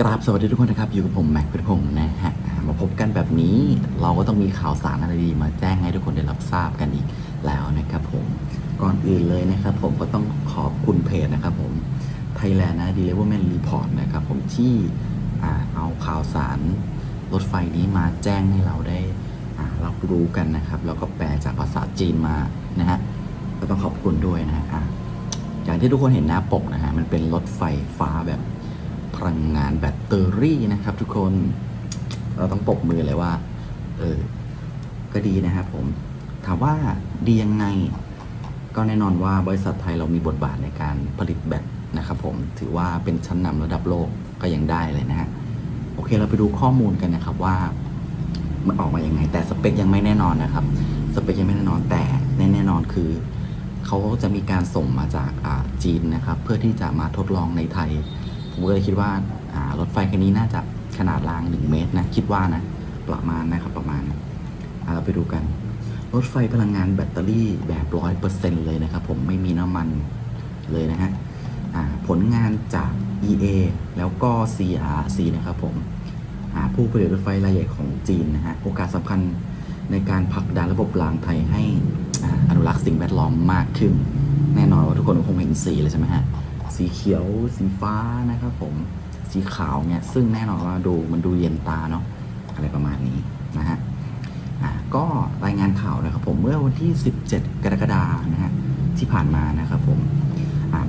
กราบสวัสดีทุกคนนะครับ อยู่กับผมแม็กเป็นพงศ์นะฮะมาพบกันแบบนี้เราก็ต้องมีข่าวสารอะไรดีมาแจ้งให้ทุกคนได้รับทราบกันอีกแล้วนะครับผมก่อนอื่นเลยนะครับผมก็ต้องขอบคุณเพจนะครับผม Thailand นะ Deliverment Report นะครับผมที่เอาข่าวสารรถไฟนี้มาแจ้งให้เราได้รับรู้กันนะครับ แล้วก็แปลจากภาษาจีนมานะฮะก็ต้องขอบคุณด้วยนะฮะอ่าอย่างที่ทุกคนเห็นหน้าปกนะฮะมันเป็นรถไฟฟ้าแบบ ลังงานแบตเตอรี่นะครับทุกคนเราต้องปรบมือเลยว่า เออ ก็ดีนะครับผม ถามว่าดียังไง ก็แน่นอนว่าบริษัทไทยเรามีบทบาทในการผลิตแบตนะครับผม ถือว่าเป็นชั้นนำระดับโลกก็ยังได้เลยนะฮะ โอเคเราไปดูข้อมูลกันนะครับว่า มันออกมายังไง แต่สเปคยังไม่แน่นอนนะครับ สเปคยังไม่แน่นอนแต่แน่แน่นอนคือ เขาจะมีการส่งมาจากจีนนะครับ เพื่อที่จะมาทดลองในไทย ผมก็เลยคิดว่า รถไฟคันนี้น่าจะขนาดราง 1 เมตรนะ คิดว่านะ ประมาณนะครับประมาณเราไปดูกัน รถไฟพลังงานแบตเตอรี่แบบร้อยเปอร์เซ็นเลยนะครับ ผมไม่มีน้ำมันเลยนะฮะผลงานจาก EA แล้วก็ CRC นะครับผมผู้ผลิตรถไฟรายใหญ่ของจีนนะฮะโอกาสสำคัญในการผลักดันระบบรางไทยให้อนุรักษ์สิ่งแวดล้อมมากขึ้น แน่นอนว่าทุกคนคงเห็นสีเลยใช่ไหมฮะ สีเขียว สีฟ้านะครับผมสีขาวเนี่ยซึ่งแน่นอนว่าดูมันดูเย็นตาเนาะอะไรประมาณนี้นะฮะก็รายงานข่าวนะครับผมเมื่อวันที่ 17 กรกฎาคมนะฮะที่ผ่านมานะครับผม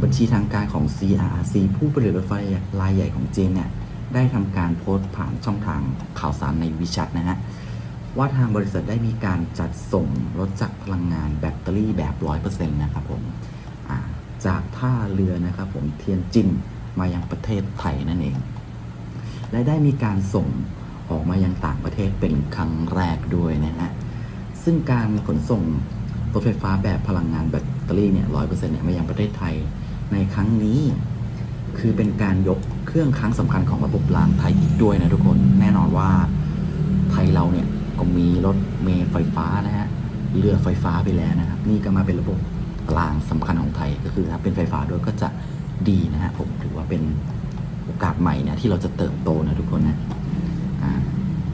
บัญชีทางการของ CRC ผู้ผลิตรถไฟรายใหญ่ของจีนเนี่ยได้ทำการโพสต์ผ่านช่องทางข่าวสารในวิชัดนะฮะว่าทางบริษัทได้มีการจัดส่งรถจักรพลังงานแบตเตอรี่แบบ 100%นะครับผม จากท่าเรือนะครับผมเทียนจินมายังประเทศไทยนั่นเอง และได้มีการส่งออกมายังต่างประเทศเป็นครั้งแรกด้วยนะฮะซึ่งการขนส่งรถไฟฟ้าแบบพลังงานแบตเตอรี่เนี่ยร้อยเปอร์เซ็นต์เนี่ยมายังประเทศไทยในครั้งนี้ คือเป็นการยกเครื่องครั้งสำคัญของระบบรางไทยอีกด้วยนะทุกคนแน่นอนว่าไทยเราเนี่ยก็มีรถเมล์ไฟฟ้านะฮะเรือไฟฟ้าไปแล้วนะครับ นี่ก็มาเป็นระบบ รางสำคัญของไทยก็คือถ้าเป็นไฟฟ้าด้วยก็จะดีนะฮะผมถือว่าเป็นโอกาสใหม่นะที่เราจะเติบโตนะทุกคนนะ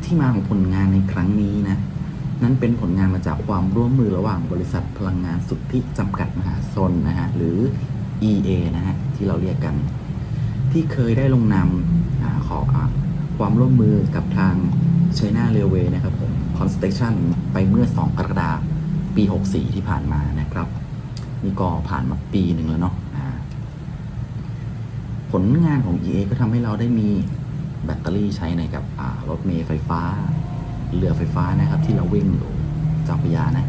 ที่มาของผลงานในครั้งนี้นะนั้นเป็นผลงานมาจากความร่วมมือระหว่างบริษัทพลังงานสุทธิจำกัดมหาชนนะฮะหรือ EA นะฮะที่เราเรียกกัน ที่เคยได้ลงนามอขออความร่วมมือกับทาง China Railway นะครับผม Construction ไปเมื่อ 2 กรกฎาคมปี 64 ที่ผ่านมานะ นี่ก็ผ่านมาปีหนึ่งแล้วเนาะผลงานของ EA ก็ทำให้เราได้มีแบตเตอรี่ใช้ในกับรถเมล์ไฟฟ้า เรือไฟฟ้านะครับ ที่เราวิ่งอยู่เจ้าพรยานะ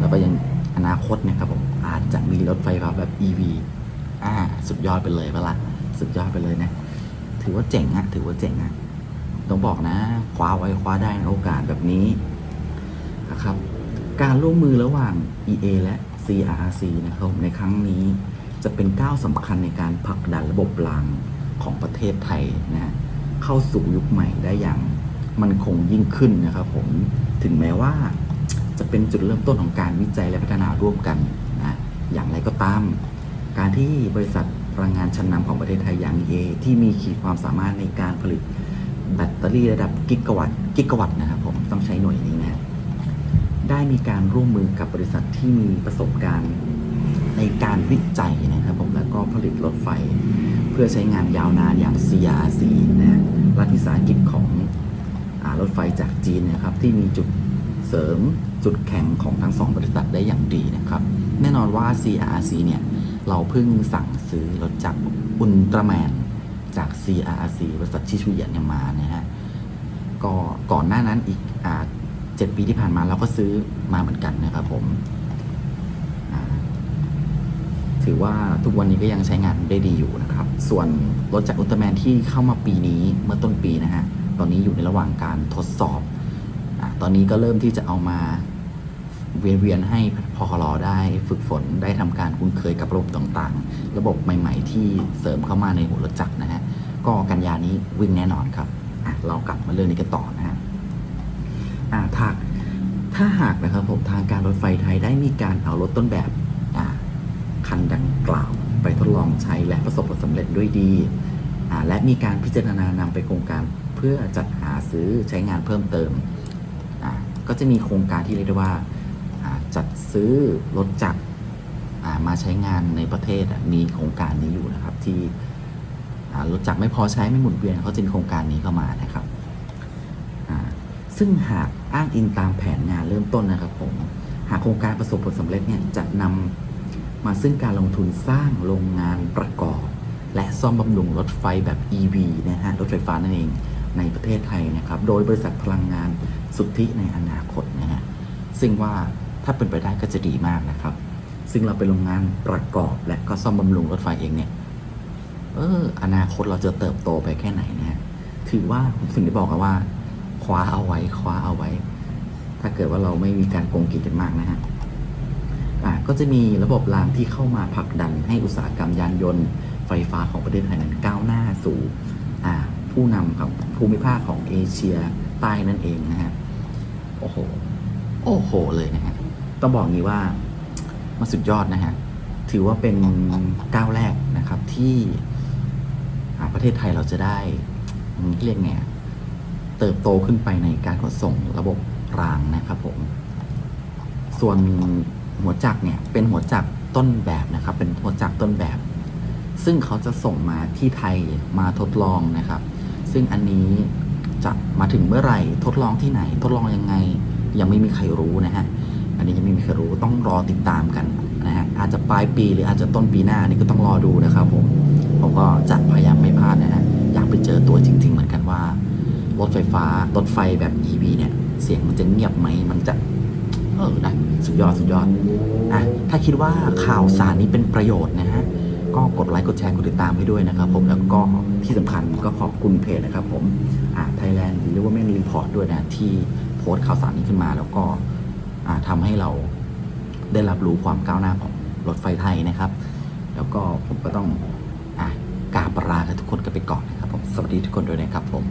แล้วก็ยังอนาคตนะครับผมอาจจะมีรถไฟฟ้าแบบ EV อ่าสุดยอดไปเลยเปละสุดยอดไปเลยนะ ถือว่าเจ๋งอะถือว่าเจ๋งอะต้องบอกนะ คว้าไว้คว้าได้โอกาสแบบนี้นะครับ การร่วมมือระหว่าง EA และ CRC นะครับในครั้งนี้จะเป็นก้าวสำคัญในการผลักดันระบบรางของประเทศไทยนะเข้าสู่ยุคใหม่ได้อย่างมันคงยิ่งขึ้นนะครับผมถึงแม้ว่าจะเป็นจุดเริ่มต้นของการวิจัยและพัฒนาร่วมกันนะอย่างไรก็ตาม การที่บริษัทพลังงานชั้นนำของประเทศไทยอย่าง EA ที่มีขีดความสามารถในการผลิตแบตเตอรี่ระดับกิกะวัตต์กิกะวัตต์นะครับผมต้องใช้หน่วยนี้นะ ได้มีการร่วมมือกับบริษัทที่มีประสบการณ์ในการวิจัยนะครับผมแล้วก็ผลิตรถไฟ เพื่อใช้งานยาวนานอย่าง CRC นะรัฐวิสาหกิจของอรถไฟจากจีนนะครับที่มีจุดเสริมจุดแข็งของทั้งสองบริษัทได้อย่างดีนะครับ แน่นอนว่า CRC เนี่ย เราเพิ่งสั่งซื้อรถจากอุลตร้าแมนจาก CRC บริษัทชิชุเอียนเนี่ยมานะฮะก็ก่อนหน้านั้นอีกอ่า เจ็ดปีที่ผ่านมาเราก็ซื้อมาเหมือนกันนะครับผมถือว่าทุกวันนี้ก็ยังใช้งานได้ดีอยู่นะครับ ส่วนรถจากอุลตร้าแมนที่เข้ามาปีนี้เมื่อต้นปีนะฮะ ตอนนี้อยู่ในระหว่างการทดสอบอตอนนี้ก็เริ่มที่จะเอามาเวียนๆให้พอคลอได้ฝึกฝนได้ทำการคุ้นเคยกับระบบต่างๆ ระบบใหม่ ๆ ที่เสริมเข้ามาในหัวรถจักรนะฮะ ก็กันยานี้วิ่งแน่นอนครับ เรากลับมาเรื่องนี้กันต่อนะฮะ อ่าถ้าถ้าหากนะครับผมทางการรถไฟไทยได้มีการเอารถต้นแบบอ่าคันดังกล่าว ไปทดลองใช้และประสบผลสำเร็จด้วยดีอ่าและมีการพิจารณานำไปโครงการเพื่อจัดหาซื้อใช้งานเพิ่มเติมอ่าก็จะมีโครงการที่เรียกได้ว่าอ่าจัดซื้อรถจักรอ่ามาใช้งานในประเทศอะมีโครงการนี้อยู่นะครับที่อ่ารถจักรไม่พอใช้ไม่หมุนเวียนเขาจะมีโครงการนี้เข้ามานะครับ ซึ่งหากอ้างอิงตามแผนงานเริ่มต้นนะครับผมหากโครงการประสบผลสำเร็จเนี่ยจะนำมาซึ่งการลงทุนสร้างโรงงานประกอบ และซ่อมบำรุงรถไฟแบบ EV นะฮะรถไฟฟ้านั่นเองในประเทศไทยนะครับ โดยบริษัทพลังงานสุทธิในอนาคตนะฮะซึ่งว่าถ้าเป็นไปได้ก็จะดีมากนะครับ ซึ่งเราเป็นโรงงานประกอบ และก็ซ่อมบำรุงรถไฟเองเนี่ยเอออนาคตเราจะเติบโตไปแค่ไหนนะฮะถือว่าผมถึงได้บอกกันว่า คว้าเอาไว้คว้าเอาไว้ ถ้าเกิดว่าเราไม่มีการโกงกินกันมากนะฮะก็จะมีระบบรางที่เข้ามาผลักดันให้อุตสาหกรรมยานยนต์ ไฟฟ้าของประเทศไทยนั้นก้าวหน้าสู่ผู้นำครับภูมิภาคของเอเชียใต้นั่นเองนะฮะโอ้โหโอ้โหเลยนะฮะต้องบอกงี้ว่ามันสุดยอดนะฮะถือว่าเป็นก้าวแรกนะครับที่ประเทศไทยเราจะได้เรียกไง เติบโตขึ้นไปในการขนส่งระบบรางนะครับผม ส่วนหัวจักรเนี่ยเป็นหัวจักรต้นแบบนะครับ เป็นหัวจักรต้นแบบ ซึ่งเขาจะส่งมาที่ไทยมาทดลองนะครับ ซึ่งอันนี้จะมาถึงเมื่อไหร่ทดลองที่ไหน ทดลองยังไง ยังไม่มีใครรู้นะฮะอันนี้ยังไม่มีใครรู้ต้องรอติดตามกันนะฮะอาจจะปลายปีหรืออาจจะต้นปีหน้านนี่ก็ต้องรอดูนะครับผมผมก็จะพยายามไม่พลาดนะฮะอยากไปเจอตัวจริง ๆ เหมือนกันว่า รถไฟฟ้ารถไฟแบบ EV เนี่ย เสียงมันจะเงียบไหมมันจะ เออนะสุดยอดสุดยอดอะถ้าคิดว่าข่าวสารนี้เป็นประโยชน์นะฮะก็กดไลค์กดแชร์กดติดตามให้ด้วยนะครับ ผมแล้วก็ที่สำคัญก็ขอบคุณเพจนะครับ ผมอ่า Thailand r e v e r m a n Report ด้วยนะที่โพสต์ข่าวสารนี้ขึ้นมา แล้วก็อ่าทำให้เราได้รับรู้ความก้าวหน้าของรถไฟไทยนะครับ แล้วก็ผมก็ต้องอะกราบลาทุกคนกันไปก่อนนะครับ ผมสวัสดีทุกคนด้วยนะครับผม